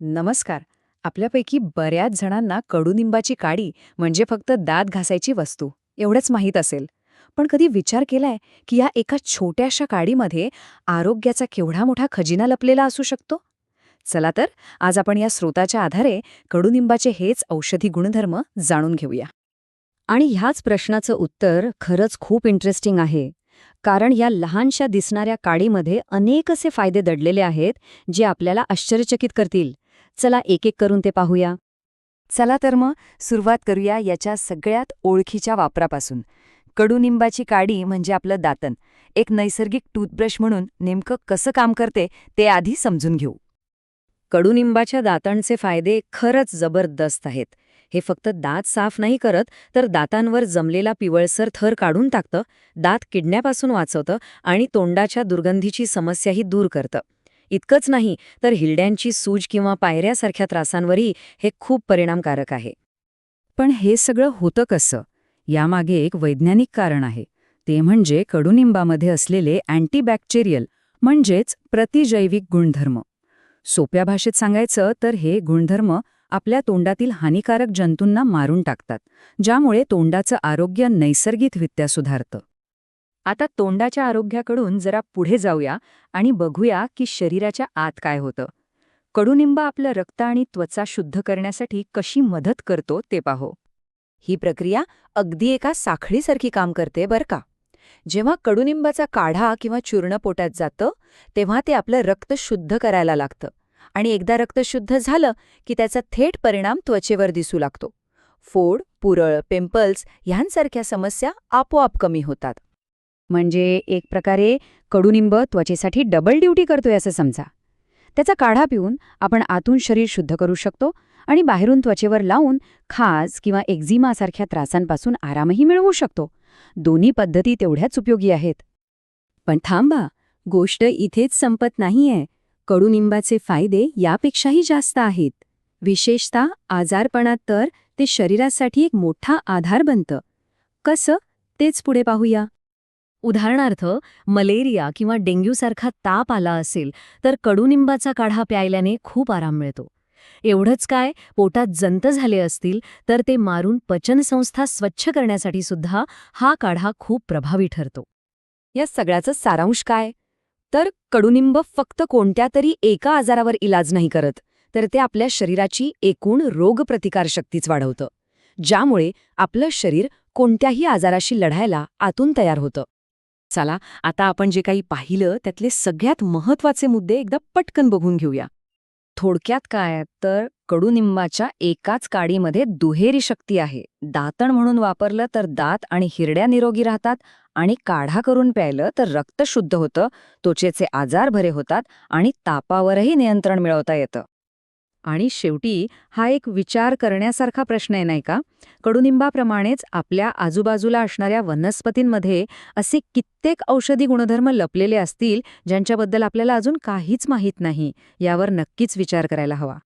नमस्कार. आपल्यापैकी बऱ्याच जणांना कडुनिंबाची काडी म्हणजे फक्त दात घासायची वस्तू एवढंच माहीत असेल. पण कधी विचार केलाय की या एका छोट्याशा काडीमध्ये आरोग्याचा केवढा मोठा खजिना लपलेला असू शकतो? चला तर आज आपण या स्रोताच्या आधारे कडुनिंबाचे हेच औषधी गुणधर्म जाणून घेऊया. आणि ह्याच प्रश्नाचं उत्तर खरंच खूप इंटरेस्टिंग आहे. कारण या लहानशा दिसणाऱ्या काडीमध्ये अनेक असे फायदे दडलेले आहेत जे आपल्याला आश्चर्यचकित करतील. चला एक एक करून ते पाहूया. चला तर मग सुरुवात करूया याच्या सगळ्यात ओळखीच्या वापरापासून. कडुनिंबाची काडी म्हणजे आपलं दातन. एक नैसर्गिक टूथब्रश म्हणून नेमकं कसं काम करते ते आधी समजून घेऊ. कडुनिंबाच्या दातांचे फायदे खरंच जबरदस्त आहेत. हे फक्त दात साफ नाही करत तर दातांवर जमलेला पिवळसर थर काढून टाकतं दात किडण्यापासून वाचवतं आणि तोंडाच्या दुर्गंधीची समस्याही दूर करतं. इतकंच नाही तर हिरड्यांची सूज किंवा पायऱ्यासारख्या त्रासांवरही हे खूप परिणामकारक आहे. पण हे सगळं होतं कसं? यामागे एक वैज्ञानिक कारण आहे. ते म्हणजे कडुनिंबामध्ये असलेले अँटीबॅक्टेरियल म्हणजेच प्रतिजैविक गुणधर्म. सोप्या भाषेत सांगायचं तर हे गुणधर्म आपल्या तोंडातील हानिकारक जंतूंना मारून टाकतात ज्यामुळे तोंडाचं आरोग्य नैसर्गिकरित्या सुधारतं. आता तोंडाच्या आरोग्याकडून जरा पुढे जाऊया आणि बघूया की शरीराच्या आत काय होतं. कडुनिंब आपलं रक्त आणि त्वचा शुद्ध करण्यासाठी कशी मदत करतो ते पाहो. ही प्रक्रिया अगदी एका साखळीसारखी काम करते बरं का. जेव्हा कडुनिंबाचा काढा किंवा चूर्ण पोटात जातं तेव्हा ते आपलं रक्त शुद्ध करायला लागतं. आणि एकदा रक्त शुद्ध झालं की त्याचा थेट परिणाम त्वचेवर दिसू लागतो. फोड पुरळ पिंपल्स ह्यांसारख्या समस्या आपोआप कमी होतात. म्हणजे एक प्रकारे कडुनिंब त्वचेसाठी डबल ड्युटी करतोय असं समजा. त्याचा काढा पिऊन आपण आतून शरीर शुद्ध करू शकतो आणि बाहेरून त्वचेवर लावून खाज किंवा एक्झिमासारख्या त्रासांपासून आरामही मिळवू शकतो. दोन्ही पद्धती तेवढ्याच उपयोगी आहेत. पण थांबा गोष्ट इथेच संपत नाहीये. कडुनिंबाचे फायदे यापेक्षाही जास्त आहेत. विशेषतः आजारपणात तर ते शरीरासाठी एक मोठा आधार बनतं. कसं? तेच पुढे पाहूया. उदाहरणार्थ मलेरिया किंवा डेंग्यूसारखा ताप आला असेल तर कडुनिंबाचा काढा प्यायल्याने खूप आराम मिळतो. एवढंच काय पोटात जंत झाले असतील तर ते मारून पचनसंस्था स्वच्छ करण्यासाठी सुद्धा हा काढा खूप प्रभावी ठरतो. या सगळ्याचं सारांश काय? तर कडुनिंब फक्त कोणत्या तरी एका आजारावर इलाज नाही करत तर ते आपल्या शरीराची एकूण रोगप्रतिकारशक्तीच वाढवतं ज्यामुळे आपलं शरीर कोणत्याही आजाराशी लढायला आतून तयार होतं. चला आता आपण जे काही पाहिलं त्यातले सगळ्यात महत्त्वाचे मुद्दे एकदा पटकन बघून घेऊया. थोडक्यात काय तर कडुनिंबाच्या एकाच काडीमध्ये दुहेरी शक्ती आहे. दातण म्हणून वापरलं तर दात आणि हिरड्या निरोगी राहतात आणि काढा करून प्यायलं तर रक्त शुद्ध होतं त्वचेचे आजार बरे होतात आणि तापावरही नियंत्रण मिळवता येतं. आणि शेवटी हा एक विचार करण्यासारखा प्रश्न आहे नाही का? कडुनिंबाप्रमाणेच आपल्या आजूबाजूला असणाऱ्या वनस्पतींमध्ये असे कित्येक औषधी गुणधर्म लपलेले असतील ज्यांच्याबद्दल आपल्याला अजून काहीच माहीत नाही. यावर नक्कीच विचार करायला हवा.